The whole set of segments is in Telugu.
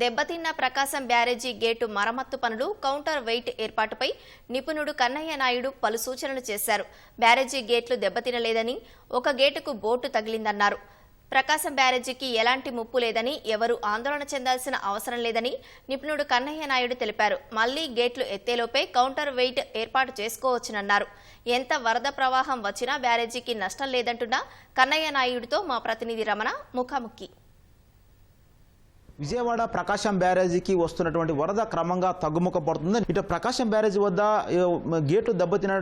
దెబ్బతిన్న ప్రకాశం బ్యారేజీ గేటు మరమ్మత్తు పనులు కౌంటర్ వెయిట్ ఏర్పాటుపై నిపుణుడు కన్నయ్య నాయుడు పలు సూచనలు చేశారు. బ్యారేజీ గేట్లు దెబ్బతినలేదని ఒక గేటుకు బోటు తగిలిందన్నారు. ప్రకాశం బ్యారేజీకి ఎలాంటి ముప్పు లేదని ఎవరూ ఆందోళన చెందాల్సిన అవసరం లేదని నిపుణుడు కన్నయ్య నాయుడు తెలిపారు. మళ్ళీ గేట్లు ఎత్తేలోపే కౌంటర్ వెయిట్ ఏర్పాటు చేసుకోవచ్చునన్నారు. ఎంత వరద ప్రవాహం వచ్చినా బ్యారేజీకి నష్టం లేదంటున్న కన్నయ్య నాయుడుతో మా ప్రతినిధి రమణ ముఖాముఖి. విజయవాడ ప్రకాశం బ్యారేజీకి వస్తున్నటువంటి వరద క్రమంగా తగ్గుముఖ పడుతుంది ఇటు ప్రకాశం బ్యారేజీ వద్ద గేట్లు దెబ్బతిన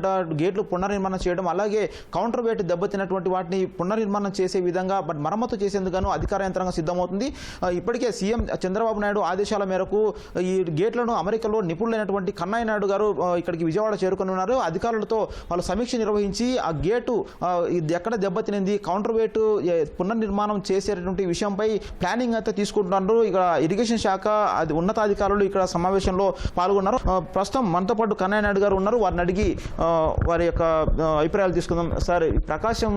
గేట్లు పునర్నిర్మాణం చేయడం అలాగే కౌంటర్ వేట్ దెబ్బతినటువంటి వాటిని పునర్నిర్మాణం చేసే విధంగా బట్ మరమ్మతు చేసేందుకు అధికార యంత్రాంగం సిద్ధమవుతుంది. ఇప్పటికే సీఎం చంద్రబాబు నాయుడు ఆదేశాల మేరకు ఈ గేట్లను అమెరికాలో నిపుణులైనటువంటి కన్నయ్య నాయుడు గారు ఇక్కడికి విజయవాడ చేరుకుని ఉన్నారు అధికారులతో వాళ్ళు సమీక్ష నిర్వహించి ఆ గేటు ఎక్కడ దెబ్బతినింది కౌంటర్ వేటు పునర్నిర్మాణం చేసేటటువంటి విషయంపై ప్లానింగ్ అయితే తీసుకుంటున్నారు. ఇక్కడ ఇరిగేషన్ శాఖ అది ఉన్నతాధికారులు ఇక్కడ సమావేశంలో పాల్గొన్నారు. ప్రస్తుతం మనతో పాటు కన్నయ్య నాయుడు గారు ఉన్నారు. వారిని అడిగి వారి యొక్క అభిప్రాయాలు తీసుకుందాం. సార్ ప్రకాశం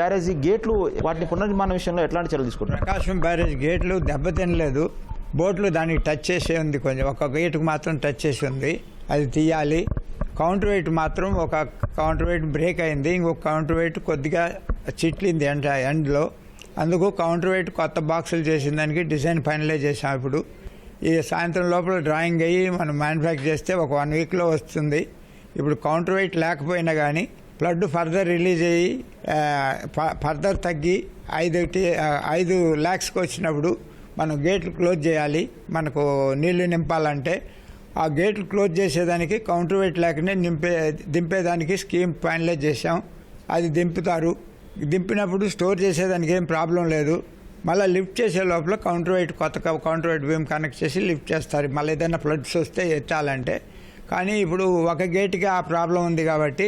బ్యారేజీ గేట్లు వాటిని పునర్నిర్మాణం విషయంలో ఎట్లాంటి చర్యలు తీసుకుంటారు ప్రకాశం బ్యారేజ్ గేట్లు దెబ్బతినలేదు బోట్లు దానికి టచ్ చేసే ఉంది కొంచెం. ఒక గేటుకు మాత్రం టచ్ చేసి ఉంది. అది తీయాలి. కౌంటర్ వెయిట్ మాత్రం ఒక కౌంటర్ వెయిట్ బ్రేక్ అయింది. ఇంకొక కౌంటర్ వెయిట్ కొద్దిగా చిట్లింది ఎండ ఎండ్లో. అందుకు కౌంటర్ వెయిట్ కొత్త బాక్సులు చేసిన దానికి డిజైన్ ఫైనలైజ్ చేసాం ఇప్పుడు. ఈ సాయంత్రం లోపల డ్రాయింగ్ అయ్యి మనం మ్యానుఫ్యాక్చర్ చేస్తే ఒక వన్ వీక్లో వస్తుంది. ఇప్పుడు కౌంటర్ వెయిట్ లేకపోయినా కానీ బ్లడ్ ఫర్దర్ రిలీజ్ అయ్యి ఫ- ఫర్దర్ తగ్గి ఐదు ఐదు ల్యాక్స్కి వచ్చినప్పుడు మనం గేట్లు క్లోజ్ చేయాలి. మనకు నీళ్ళు నింపాలంటే ఆ గేట్లు క్లోజ్ చేసేదానికి కౌంటర్ వెయిట్ లేకనే నింపే దింపేదానికి స్కీమ్ ఫైనలైజ్ చేసాం అది దింపుతారు. దింపినప్పుడు స్టోర్ చేసేదానికి ఏం ప్రాబ్లం లేదు. మళ్ళీ లిఫ్ట్ చేసే లోపల కౌంటర్ వెయిట్ కొత్త కౌంటర్ వెయిట్ బీమ్ కనెక్ట్ చేసి లిఫ్ట్ చేస్తారు. మళ్ళీ ఏదైనా ఫ్లడ్స్ వస్తే ఎత్తాలంటే. కానీ ఇప్పుడు ఒక గేట్కి ఆ ప్రాబ్లం ఉంది కాబట్టి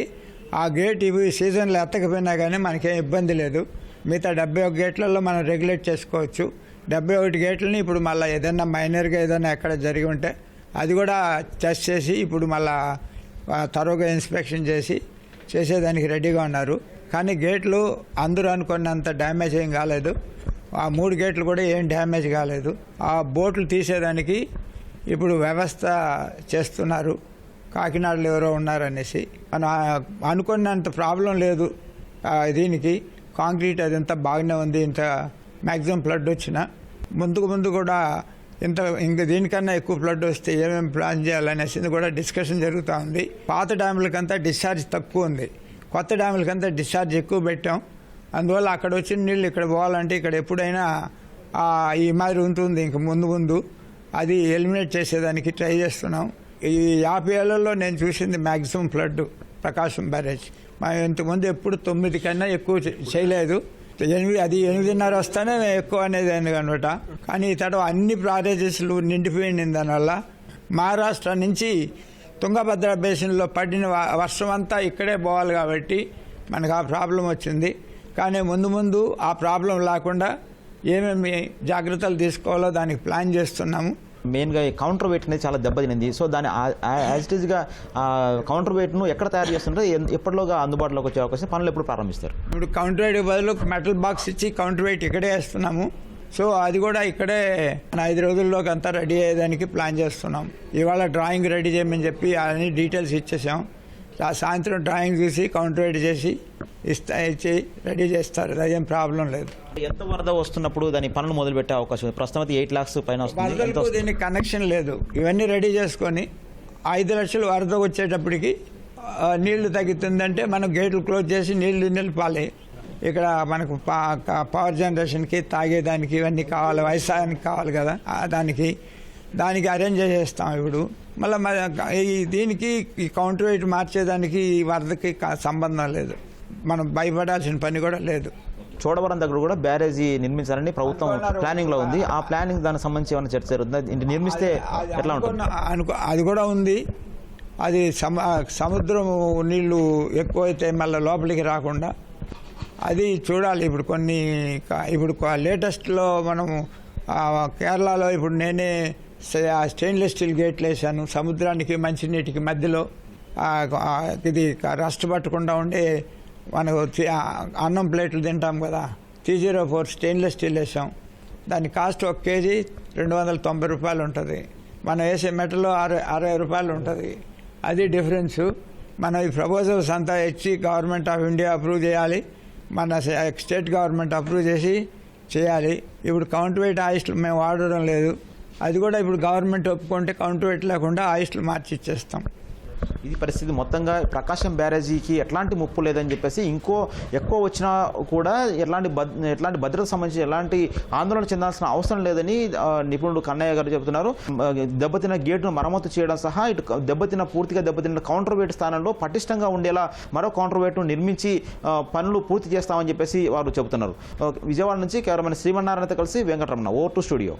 ఆ గేట్ ఇవి సీజన్లో ఎత్తకపోయినా కానీ మనకేం ఇబ్బంది లేదు. మిగతా డెబ్బై ఒక గేట్లలో మనం రెగ్యులేట్ చేసుకోవచ్చు. డెబ్బై ఒకటి గేట్లని ఇప్పుడు మళ్ళీ ఏదైనా మైనర్గా ఏదైనా ఎక్కడ జరిగి ఉంటే అది కూడా టెస్ట్ చేసి ఇప్పుడు మళ్ళా ఆ, తరోగా ఇన్స్పెక్షన్ చేసి చేసేదానికి రెడీగా ఉన్నారు. కానీ గేట్లు అందరూ అనుకున్నంత డ్యామేజ్ ఏం కాలేదు. ఆ మూడు గేట్లు కూడా ఏం డ్యామేజ్ కాలేదు. ఆ బోట్లు తీసేదానికి ఇప్పుడు వ్యవస్థ చేస్తున్నారు. కాకినాడలో ఎవరో ఉన్నారనేసి. మనం అనుకున్నంత ప్రాబ్లం లేదు. దీనికి కాంక్రీట్ అదంతా బాగానే ఉంది ఇంత మ్యాక్సిమం ఫ్లడ్ వచ్చిన. ముందుకు ముందు కూడా ఇంత ఇంక దీనికన్నా ఎక్కువ ఫ్లడ్ వస్తే ఏమేమి ప్లాన్ చేయాలనేసి కూడా డిస్కషన్ జరుగుతూ ఉంది. పాత డ్యాములకంతా డిశ్చార్జ్ తక్కువ ఉంది. కొత్త డ్యాములకంతా డిశ్చార్జ్ ఎక్కువ పెట్టాం. అందువల్ల అక్కడ వచ్చిన నీళ్ళు ఇక్కడ పోవాలంటే ఇక్కడ ఎప్పుడైనా ఈ మాదిరి ఉంటుంది. ఇంక ముందు ముందు అది ఎలిమినేట్ చేసేదానికి ట్రై చేస్తున్నాం. ఈ యాభై ఏళ్ళల్లో నేను చూసింది మ్యాక్సిమం ఫ్లడ్ ప్రకాశం బ్యారేజ్. మా ఇంతకుముందు ఎప్పుడు తొమ్మిది కన్నా ఎక్కువ చేయలేదు. ఎనిమిది అది ఎనిమిదిన్నర వస్తేనే ఎక్కువ అనేది అయింది అనమాట కానీ ఈ తడవ అన్ని బ్యారేజెస్లు నిండిపోయింది దానివల్ల. మహారాష్ట్ర నుంచి తుంగభద్ర బేసిన్లో పడిన వర్షం అంతా ఇక్కడే పోవాలి కాబట్టి మనకు ఆ ప్రాబ్లం వచ్చింది. కానీ ముందు ముందు ఆ ప్రాబ్లం లేకుండా ఏమేమి జాగ్రత్తలు తీసుకోవాలో దానికి ప్లాన్ చేస్తున్నాము. మెయిన్గా ఈ కౌంటర్ వెయిట్ అనేది చాలా దెబ్బతినింది. సో దాని యాజ్ ఇట్ ఈస్గా కౌంటర్ వెయిట్ను ఎక్కడ తయారు చేస్తుంటే ఎప్పటిలోగా అందుబాటులోకి వచ్చే అవకాశం పనులు ఎప్పుడు ప్రారంభిస్తారు? ఇప్పుడు కౌంటర్ వెయిట్ బదులు మెటల్ బాక్స్ ఇచ్చి కౌంటర్ వెయిట్ ఇక్కడే వేస్తున్నాము. సో అది కూడా ఇక్కడే మన ఐదు రోజుల్లోకి అంతా రెడీ అయ్యేదానికి ప్లాన్ చేస్తున్నాం. ఇవాళ డ్రాయింగ్ రెడీ చేయమని చెప్పి అన్ని డీటెయిల్స్ ఇచ్చేసాం. ఆ సాయంత్రం డ్రాయింగ్ చూసి కౌంటర్ చేసి ఇస్తా ఇచ్చి రెడీ చేస్తారు. అదేం ప్రాబ్లం లేదు. ఎంత వరద వస్తున్నప్పుడు దాని పనులు మొదలు పెట్టే అవకాశం ప్రస్తుతం ఎయిట్ లాక్స్ పైన వస్తుంది? దీనికి కనెక్షన్ లేదు. ఇవన్నీ రెడీ చేసుకొని ఐదు లక్షలు వరద వచ్చేటప్పటికి నీళ్ళు తగ్గుతుందంటే మనం గేట్లు క్లోజ్ చేసి నీళ్ళు నిలిపాలి ఇక్కడ మనకు పవర్ జనరేషన్కి తాగేదానికి ఇవన్నీ కావాలి వ్యవసాయానికి కావాలి కదా. దానికి దానికి అరేంజ్ చేసేస్తాం ఇప్పుడు. మళ్ళీ ఈ దీనికి ఈ కౌంటర్ వెయిట్ మార్చేదానికి ఈ వరదకి సంబంధం లేదు. మనం భయపడాల్సిన పని కూడా లేదు. చోడవరం దగ్గర కూడా బ్యారేజీ నిర్మించాలని ప్రభుత్వం ప్లానింగ్లో ఉంది. ఆ ప్లానింగ్ దానికి సంబంధించి ఏమైనా చర్చ జరుగుతుందా? నిర్మిస్తే ఎట్లా ఉంటుంది? అనుకో అది కూడా ఉంది. అది సమ సముద్రం నీళ్ళు ఎక్కువైతే మళ్ళీ లోపలికి రాకుండా అది చూడాలి. ఇప్పుడు కొన్ని ఇప్పుడు లేటెస్ట్లో మనము కేరళలో ఇప్పుడు నేనే స్టెయిన్లెస్ స్టీల్ గేట్లు వేసాను సముద్రానికి మంచినీటికి మధ్యలో ఇది రస్ట్ పట్టకుండా ఉండే మనకు అన్నం ప్లేట్లు తింటాం కదా. Three zero four stainless steel వేసాం దాని కాస్ట్ ఒక కేజీ రెండు వందల తొంభై రూపాయలు ఉంటుంది. మనం వేసే మెటల్లో అరవై అరవై రూపాయలు ఉంటుంది. అది డిఫరెన్సు. మన ఈ ప్రపోజల్స్ అంతా ఇచ్చి గవర్నమెంట్ ఆఫ్ ఇండియా అప్రూవ్ చేయాలి. మన స్టేట్ గవర్నమెంట్ అప్రూవ్ చేసి చేయాలి. ఇప్పుడు కౌంటర్ వెయిట్ ఆయిస్టులు మేము వాడడం లేదు. అది కూడా ఇప్పుడు గవర్నమెంట్ ఒప్పుకుంటే కౌంటర్ వెయిట్ లేకుండా ఆయిస్ట్లు మార్చి ఇచ్చేస్తాం ఇది పరిస్థితి మొత్తంగా ప్రకాశం బ్యారేజీకి ఎట్లాంటి ముప్పు లేదని చెప్పేసి ఇంకో ఎక్కువ వచ్చినా కూడా ఎట్లాంటి ఎట్లాంటి భద్రత సంబంధించి ఎలాంటి ఆందోళన చెందాల్సిన అవసరం లేదని నిపుణుడు కన్నయ్య గారు చెబుతున్నారు. దెబ్బతిన దెబ్బతిన్న గేటును మరమ్మతు చేయడం సహా ఇటు దెబ్బతిన దెబ్బతిన్న పూర్తిగా దెబ్బతిన్న కౌంటర్ వెయిట్ స్థానంలో పటిష్టంగా ఉండేలా మరో కౌంటర్ వెయిట్ను నిర్మించి పనులు పూర్తి చేస్తామని చెప్పేసి వారు చెబుతున్నారు. విజయవాడ నుంచి కెమెరామెన్ శ్రీమన్నారాయణతో కలిసి వెంకటరమణ ఓ టు స్టూడియో.